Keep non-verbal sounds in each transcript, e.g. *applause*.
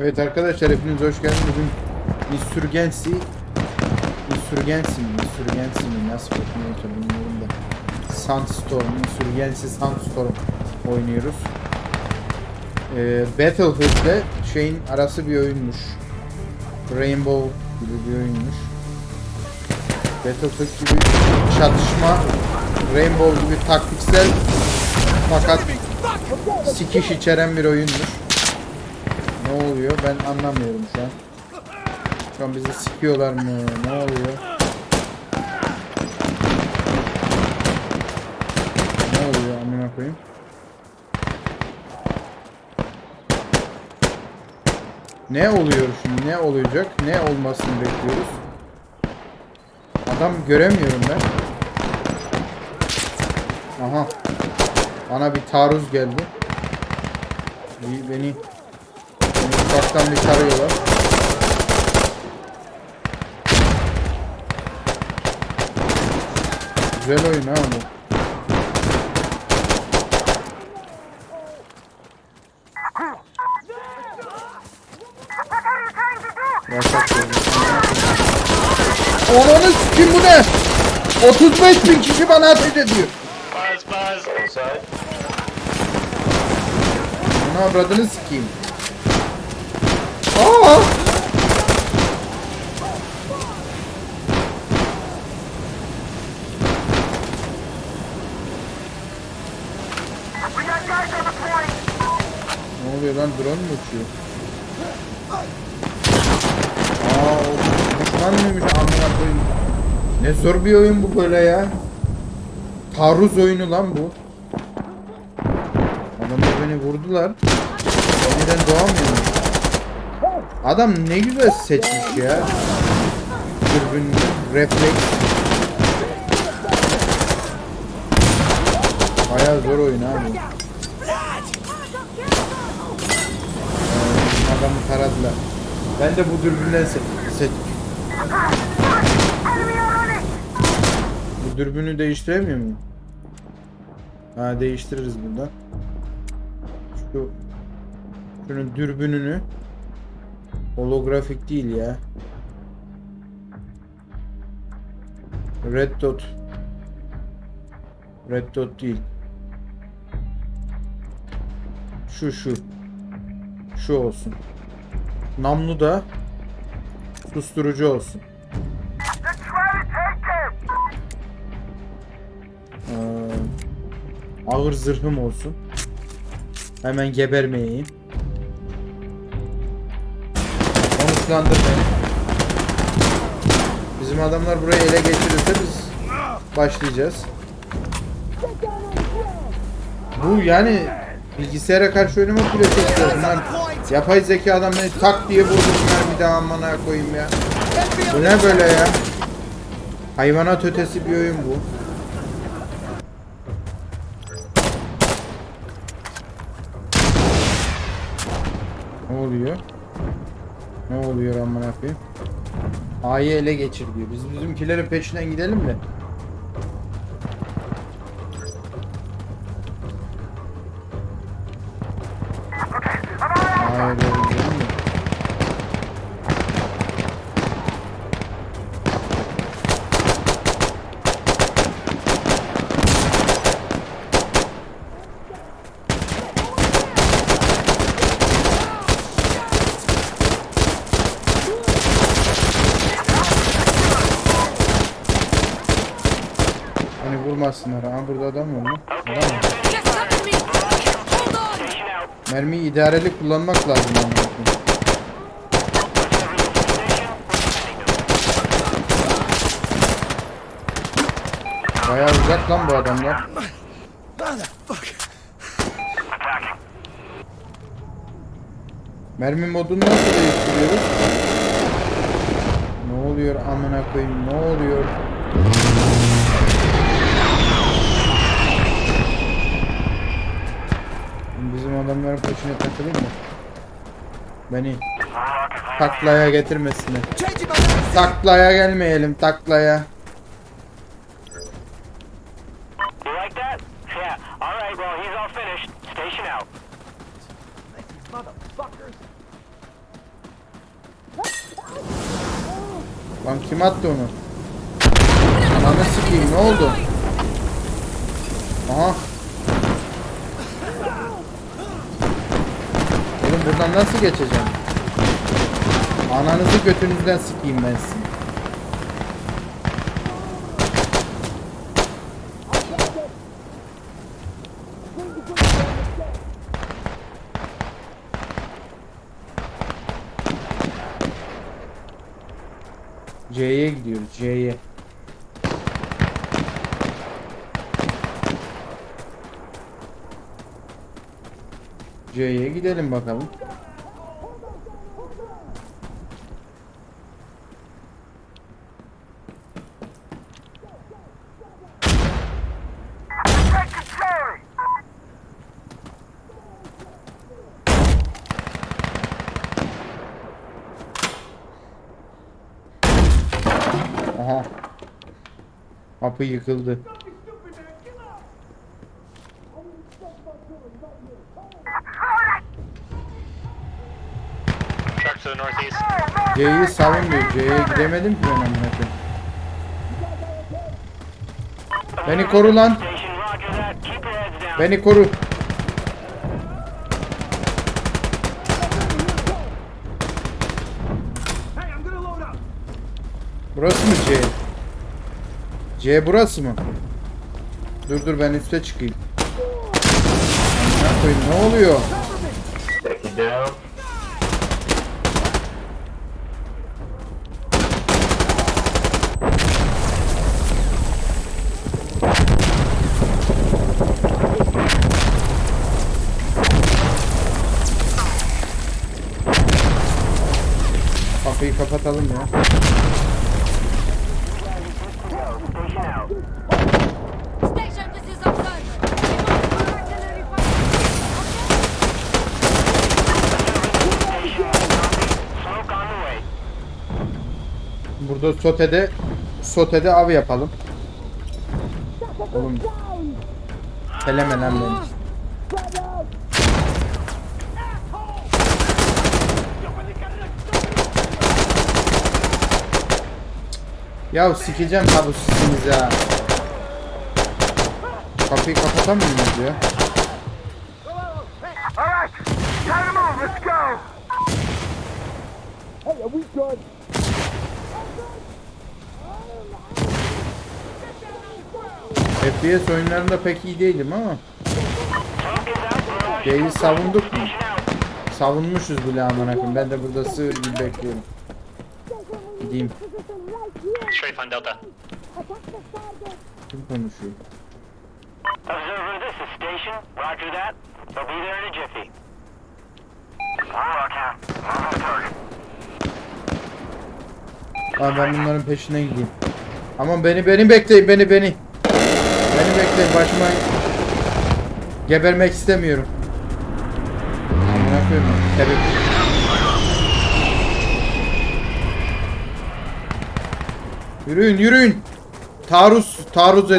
Evet arkadaşlar hepiniz hoş geldiniz. Bugün Insurgency Insurgency mi? Insurgency mi? Nasıl okunuyorsa bilmiyorum da. Sandstorm, Insurgency Sandstorm oynuyoruz. Ee, Battlefield şeyin arası bir oyunmuş. Rainbow gibi bir oyunmuş. Battlefield gibi çatışma, Rainbow gibi taktiksel fakat sikiş içeren bir oyunmuş. Ne oluyor? Ben anlamıyorum şu an. Şu an bizi sikiyorlar mı? Ne oluyor? Ne oluyor amına koyayım? Ne oluyor şimdi? Ne olacak? Ne olmasını bekliyoruz? Adam göremiyorum ben. Aha. Bana bir taarruz geldi. Beni Beni uzaktan bir tarıyorlar. Güzel oyun ha bu. Ananı sikim bu ne? 35 bin kişi bana ateş ediyor. Buzz. Inside. Bunu avradını sikeyim. Aa! Ne oluyor lan drone mu uçuyor? Aa o düşman mıymış amına koyayım. Ne zor bir oyun bu böyle ya. Taarruz oyunu lan bu. Adamlar beni vurdular. Yeniden doğamıyorum. Adam ne güzel seçmiş ya. Dürbün, refleks. Bayağı zor oyun abi. Ee, adamı taradılar. Ben de bu dürbünden se seç. Bu dürbünü değiştiremiyor muyum? Ha değiştiririz burada. Şu şunun dürbününü holografik değil ya. Red dot. Red dot değil. Şu şu. Şu olsun. Namlu da susturucu olsun. Ee, ağır zırhım olsun. Hemen gebermeyeyim. Konuşlandır beni. Bizim adamlar burayı ele geçirirse biz başlayacağız. Bu yani bilgisayara karşı oynamak bile çok zor. Yapay zeka adam beni tak diye vurdu bunlar bir daha amına koyayım ya. Bu ne böyle ya? Hayvanat ötesi bir oyun bu. Ne oluyor? Ne oluyor amına koyayım? A'yı ele geçir diyor. Biz bizimkilerin peşinden gidelim mi? A'ya doğru gidelim mi? Hani vurmasınlar. Aha burada adam var mı? Adam var. Just cover me! Hold on! Mermiyi idareli kullanmak lazım. koyayım. Bayağı uzak lan bu adamlar. Mermi modunu nasıl değiştiriyoruz? Ne oluyor amına koyayım? Ne oluyor? Onların peşine takılır mı? Beni taklaya getirmesinler. Taklaya gelmeyelim taklaya. Lan kim attı onu? Ananı sikeyim ne oldu? Aha Oğlum buradan nasıl geçeceğim? Ananızı götünüzden sikeyim ben sizin. C'ye gidiyoruz C'ye. C'ye gidelim bakalım. Aha. Kapı yıkıldı. C'yi savun diyor. C'ye gidemedim ki ben amına. Beni koru lan. Beni koru. Burası mı C? C burası mı? Dur dur ben üste çıkayım. Ne oluyor? Take it down. Kapıyı kapatalım ya. Station out. Station, this is observer. Artillery fire. Station, northeast. Smoke on the way. Burada sotede sotede av yapalım. Oğlum. Teleme lan Ya sikeceğim tabu siziniz ya. Kapıyı kapatamıyor muyuz ya? FPS oyunlarında pek iyi değilim ama. C'yi savunduk mu? Savunmuşuz bile amına koyayım. Ben de burada sığır gibi bekliyorum. Gideyim. On Delta. Kim konuşuyor? Observer, this is station. Roger that. They'll be there in a jiffy. Roger. Moving target. Abi ben bunların peşine gideyim. Aman beni beni bekleyin beni beni. Beni bekleyin başıma gebermek istemiyorum. Amına koyayım. Tabii. Yürüyün yürüyün. Taarruz taarruz.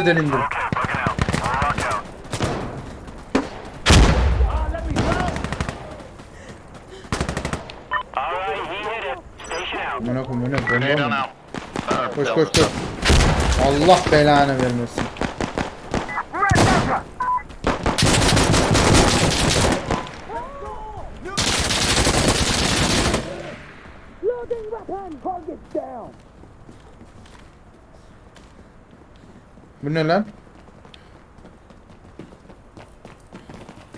Station out. Amına koyayım mı? out. Koş koş koş. Allah belanı vermesin. Red Delta! Loading weapon! Target down! Bu ne lan?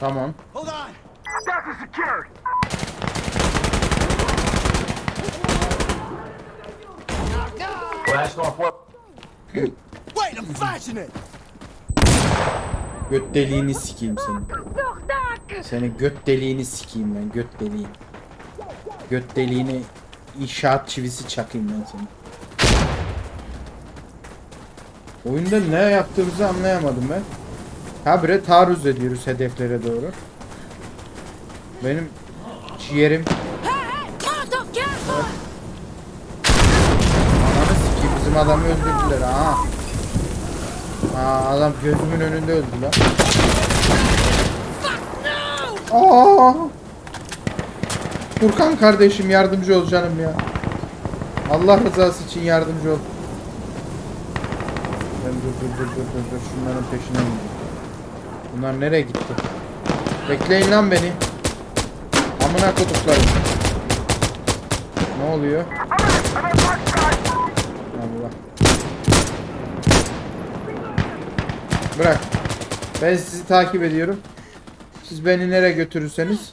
Tamam. Wait, I'm flashing it! Göt deliğini sikeyim seni. Seni göt deliğini sikeyim ben göt deliği. Göt deliğini inşaat çivisi çakayım ben seni. Oyunda ne yaptığımızı anlayamadım ben. Habire taarruz ediyoruz hedeflere doğru. Benim ciğerim ananı sikeyim bizim adamı öldürdüler ha. Aa adam gözümün önünde öldü lan. Aa! Furkan kardeşim yardımcı ol canım ya. Allah rızası için yardımcı ol. Dur dur dur dur dur, dur. şunların peşine gideyim. Bunlar nereye gitti? Bekleyin lan beni. Amına koduklarım. Ne oluyor? Allah. Bırak. Ben sizi takip ediyorum. Siz beni nereye götürürseniz.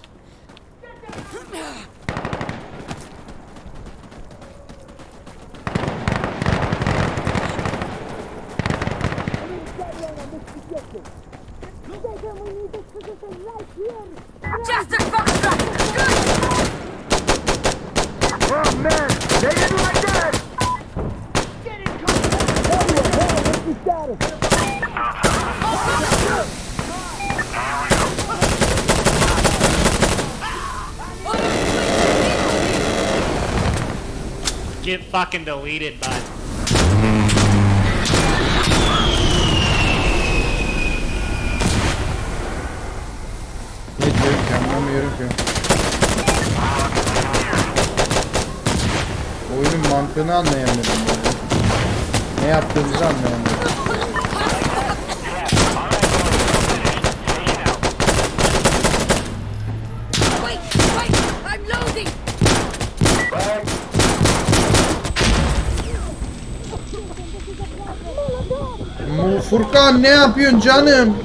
Deleted, bud. Ne diyor ki anlamıyorum ki. Oyunun mantığını anlayamadım yani. Ne yaptığımızı anlayamadım. Wait, wait! I'm loading! Mu Furkan ne yapıyorsun canım?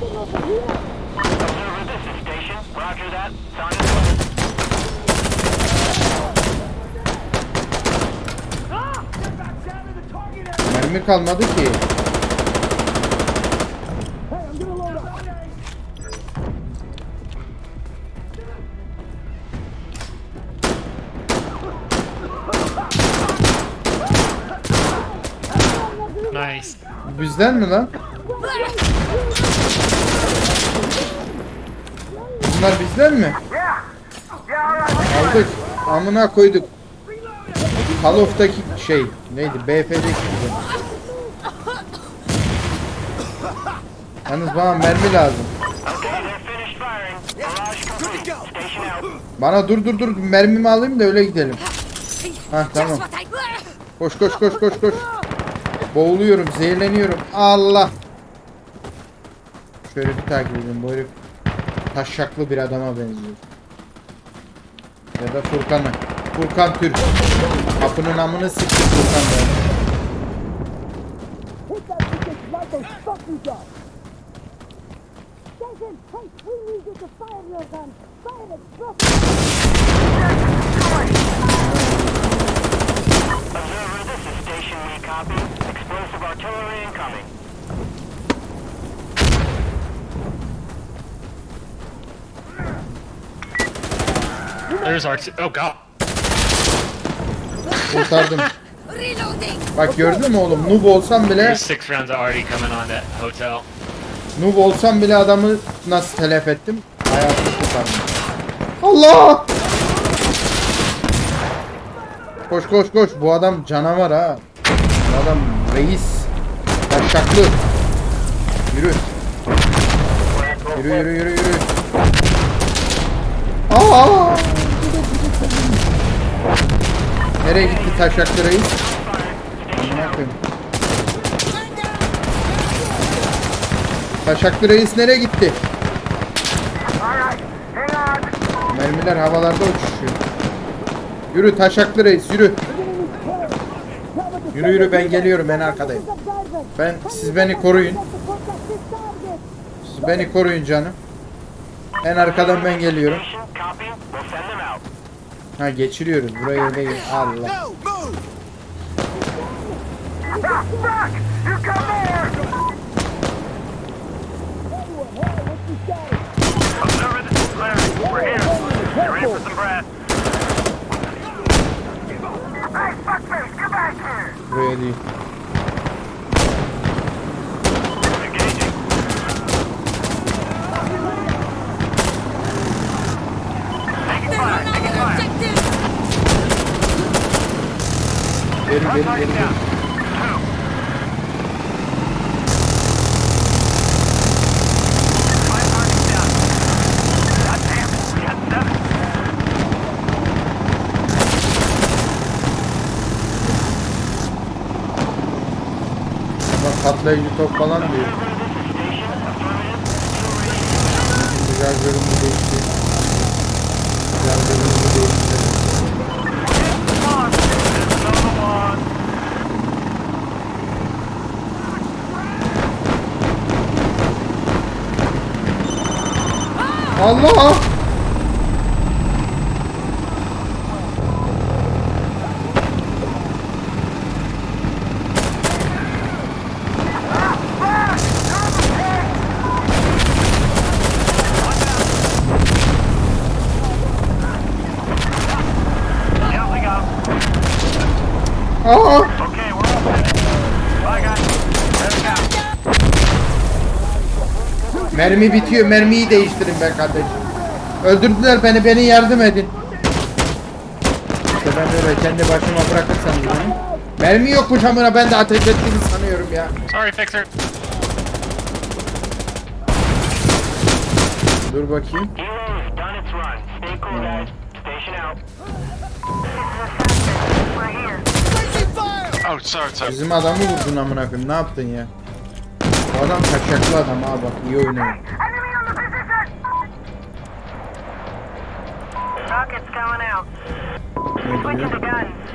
Mermi kalmadı ki. Bizden mi lan? Bunlar bizden mi? Aldık. Amına koyduk. Call of'taki şey neydi? BF'deki gibi. Yalnız bana mermi lazım. Bana dur dur dur mermimi alayım da öyle gidelim. Ha tamam. Koş koş koş koş koş. Boğuluyorum, zehirleniyorum. Allah. Şöyle bir takip edin. Bu herif taşşaklı bir adama benziyor. Ya da Furkan'ı. Furkan Türk. Kapının amını sikti Furkan be. Hit that There's our. Oh god. Kurtardım. Reloading! Bak gördün mü oğlum? Noob olsam bile There's six rounds already coming on that hotel. Noob olsam bile adamı nasıl telef ettim? Hayatını kurtardım. Allah! Koş koş koş. Bu adam canavar ha. Bu adam reis. Taşaklı. Yürü. Yürü yürü yürü yürü. Aa! Nereye gitti taşaklı reis? Koyayım. Taşaklı reis nereye gitti? Mermiler havalarda uçuşuyor. Yürü taşaklı reis yürü. Yürü yürü ben geliyorum ben arkadayım. Ben siz beni koruyun. Siz beni koruyun canım. En arkadan ben geliyorum. Ha geçiriyoruz burayı. Allah. Ah, get back here. Buraya değil. Engaging. They're fire. Geri geri geri. geri. patlayıcı top falan diyor. Güzel görünümü değişti. Allah! Here Mermi bitiyor. Mermiyi değiştirin be kardeşim. Öldürdüler beni. Beni yardım edin. İşte ben böyle kendi başıma bırakırsam beni. Mermi yokmuş amına ben de ateş ettiğini sanıyorum ya. Sorry, fixer. Dur bakayım. Oh, sorry, sorry. Bizim adamı vurdun amına koyayım. Ne yaptın ya? Bu adam kaçaklı adam ha bak iyi oynuyor. Rockets going out. Switching to guns.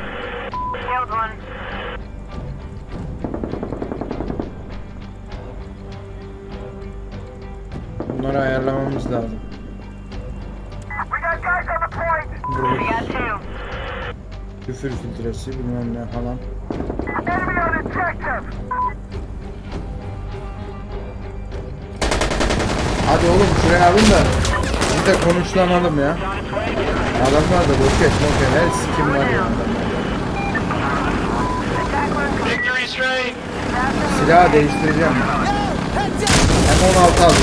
Killed one. Bunları ayarlamamız lazım. Küfür filtresi bilmem ne falan. Hadi oğlum şuraya alın da biz de konuşlanalım ya. Adamlar da roket moket her sikim var ya. Victory straight. Silahı değiştireceğim. Hem 16 aldım.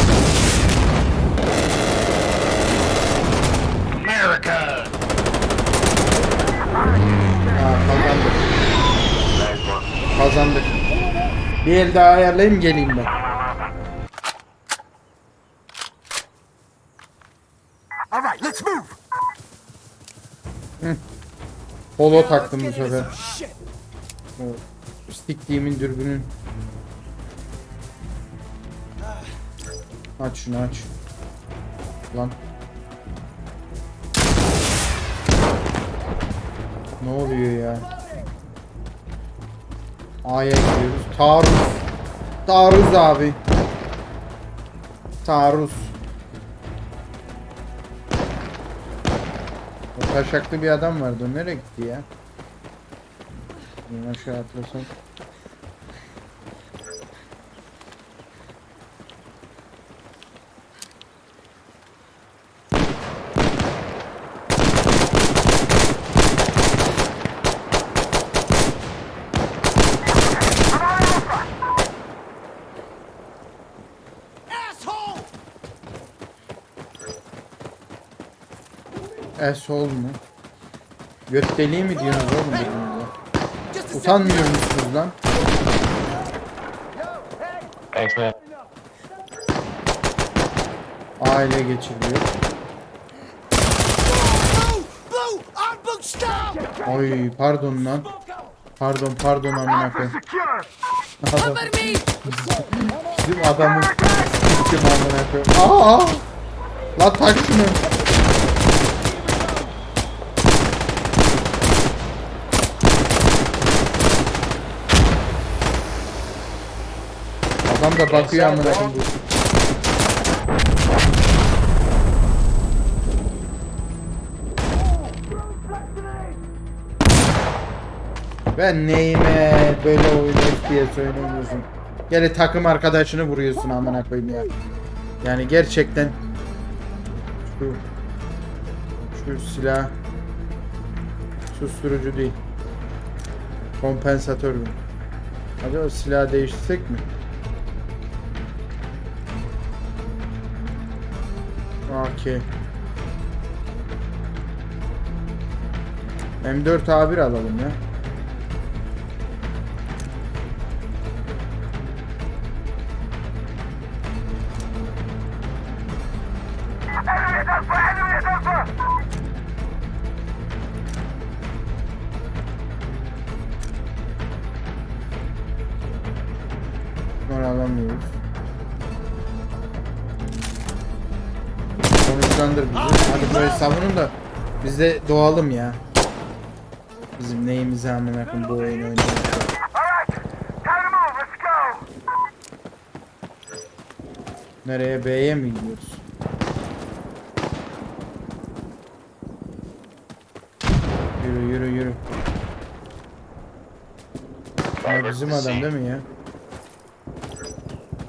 America. Ha kazandık. Kazandık. Bir el daha ayarlayayım geleyim ben. Polo taktım bu sefer. Siktiğimin dürbünün. Aç şunu aç. Lan. Ne oluyor ya? A'ya gidiyoruz. Taarruz. Taarruz abi. Taarruz. Taşaklı bir adam vardı. O nereye gitti ya? Ben aşağı atlasam. Asshole mu? Göt deliği mi diyorsunuz oğlum birbirinize? Utanmıyor musunuz lan? Thanks, man. Aile geçiriyor. Oy pardon lan. Pardon pardon amına koyayım. Adam, bizim adamın *laughs* kim amına koyayım. Aa! La tak şunu. Da bakıyor amına. Ben neyime böyle oyun FPS oynamıyorsun. Gel takım arkadaşını vuruyorsun amına koyayım ya. Yani gerçekten şu şu silah susturucu değil. Kompensatör mü? Hadi o silahı değiştirsek mi? Okey. M4 A1 alalım ya. Doğalım ya. Bizim neyimize amına koyayım bu oyunu go! Nereye? B'ye mi gidiyoruz? Yürü yürü yürü. Ya bizim adam değil mi ya?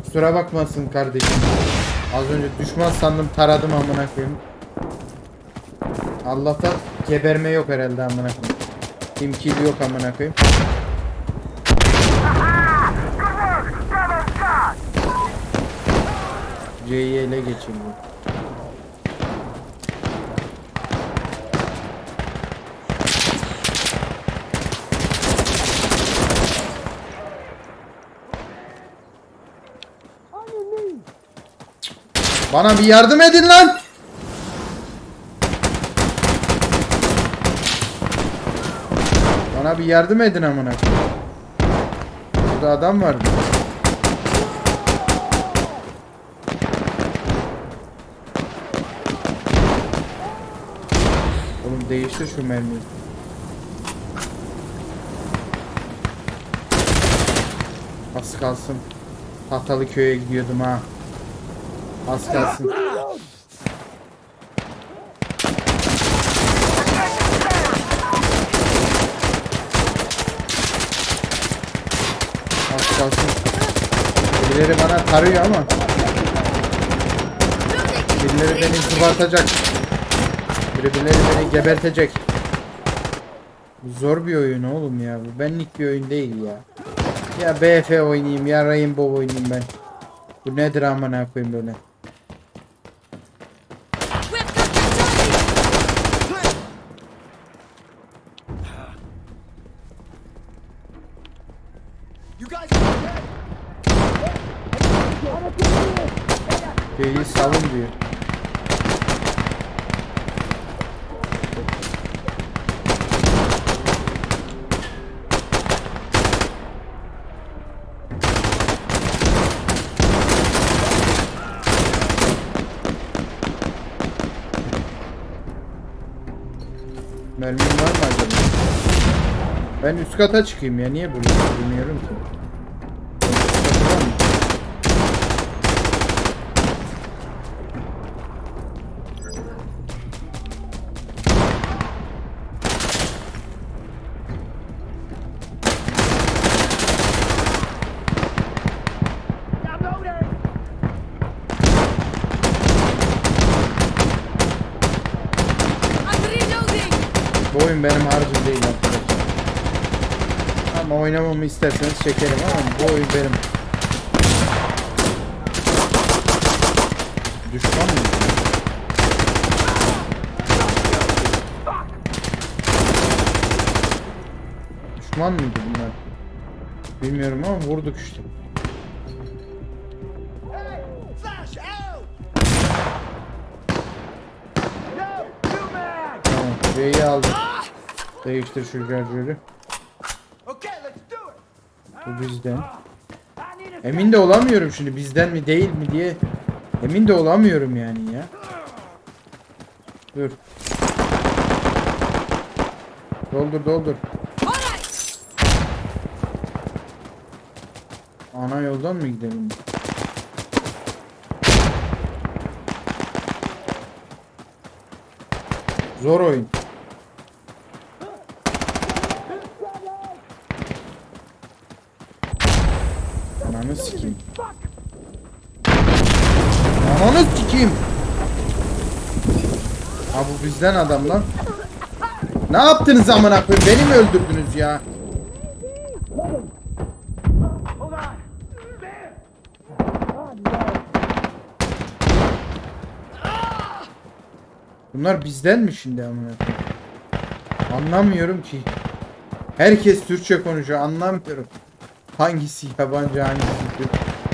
Kusura bakmasın kardeşim. Az önce düşman sandım taradım amına koyayım. Allah'tan geberme yok herhalde amına koyayım. Team kill yok amına koyayım. C'yi ele your knees. Bana bir yardım edin lan! Bana bir yardım edin amına. Burada adam var. Oğlum değiştir şu mermiyi. Az kalsın. Tahtalı köye gidiyordum ha. Az kalsın. Az kalsın. Birileri bana tarıyor ama. Birileri beni zıbartacak. Birileri beni gebertecek. Zor bir oyun oğlum ya. Bu benlik bir oyun değil ya. Ya BF oynayayım ya Rainbow oynayayım ben. Bu nedir amına koyayım böyle. Şeyi savun diyor. Mermim var mı acaba? Ben üst kata çıkayım ya. Niye burada bilmiyorum ki. Oyun benim harcım değil arkadaşlar. Ama oynamamı isterseniz çekerim ama bu oyun benim. Düşman mı? Düşman mıydı bunlar? Bilmiyorum ama vurduk işte. Tamam, C'yi aldım. Değiştir şu şarjörü. Bu bizden. I need a Emin de olamıyorum şimdi bizden mi değil mi diye. Emin de olamıyorum yani ya. Dur. Doldur doldur. Ana yoldan mı gidelim? Zor oyun. Ananı sikeyim. Sikeyim. Ha bu bizden adam lan. Ne yaptınız amına koyayım? Beni mi öldürdünüz ya? Bunlar bizden mi şimdi amına? Anlamıyorum ki. Herkes Türkçe konuşuyor anlamıyorum. Hangisi yabancı hangisi Türk?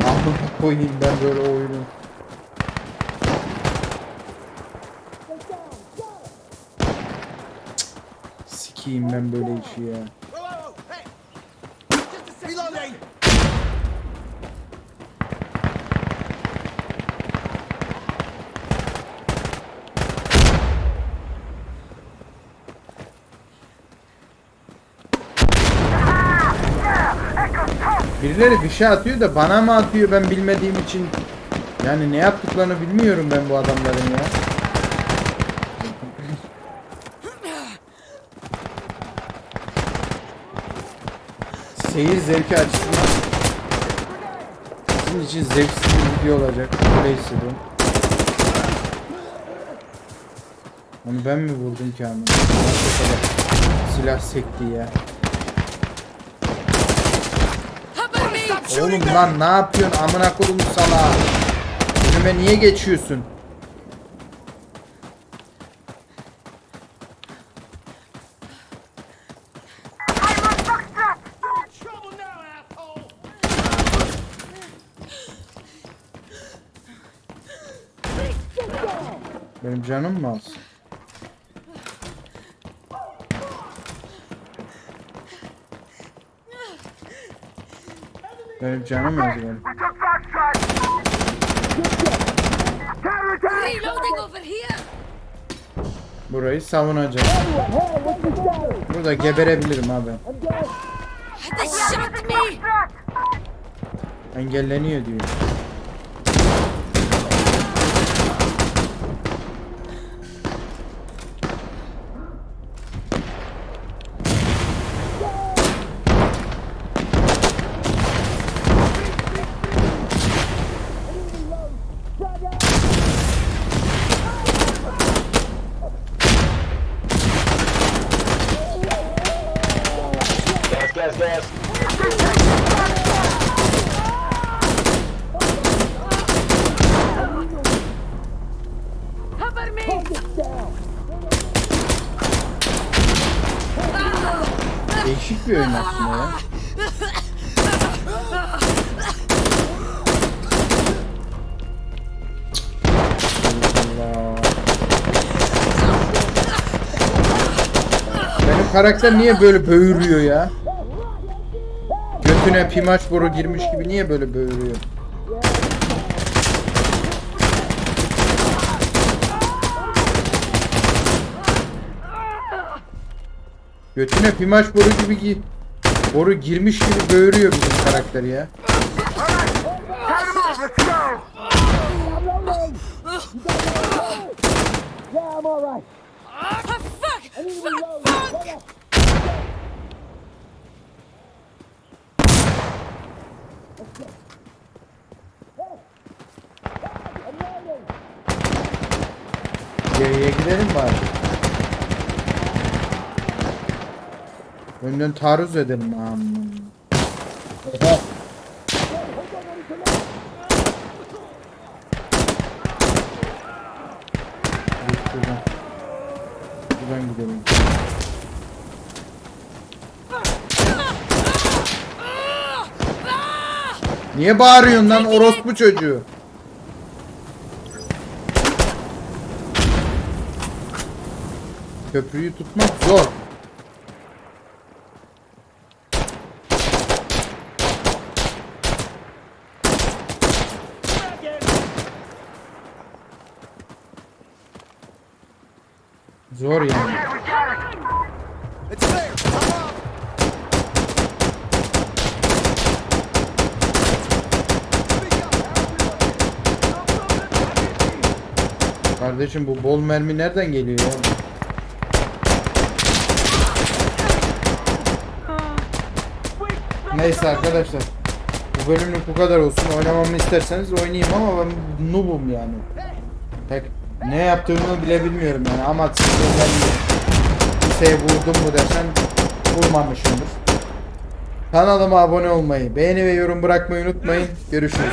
Amına koyayım ben böyle oyunu. sikiyim ben böyle işi ya. Birileri bir şey atıyor da bana mı atıyor ben bilmediğim için. Yani ne yaptıklarını bilmiyorum ben bu adamların ya. Seyir zevki açısından sizin için zevksiz bir video olacak. Öyle hissediyorum. Onu ben mi vurdum ki kadar silah sekti ya. Oğlum lan ne yapıyorsun amına kodum sala. Önüme niye geçiyorsun? Benim canım mı az? Benim canım az here! Burayı savunacağım. Burada geberebilirim abi. Engelleniyor diyor. Bir oyun aslında ya. Benim karakter niye böyle böğürüyor ya? Götüne pimaç boru girmiş gibi niye böyle böğürüyor? Götüne pimaç boru gibi gi boru girmiş gibi böğürüyor bizim karakter ya. Time to move. Let's go. Yeah, I'm alright. Oh, fuck! Fuck! Fuck! Geriye gidelim bari. Önden taarruz edelim aman. Oha. Şuradan. Buradan gidelim. Niye bağırıyorsun lan orospu çocuğu? Köprüyü tutmak. Zor yani. Kardeşim bu bol mermi nereden geliyor ya? Neyse arkadaşlar. Bu bölümlük bu kadar olsun. Oynamamı isterseniz oynayayım ama ben noobum yani. Pek ne yaptığımı bile bilmiyorum yani. Ama ben bir şey vurdum mu dersen vurmamışımdır. Kanalıma abone olmayı, beğeni ve yorum bırakmayı unutmayın. Görüşürüz.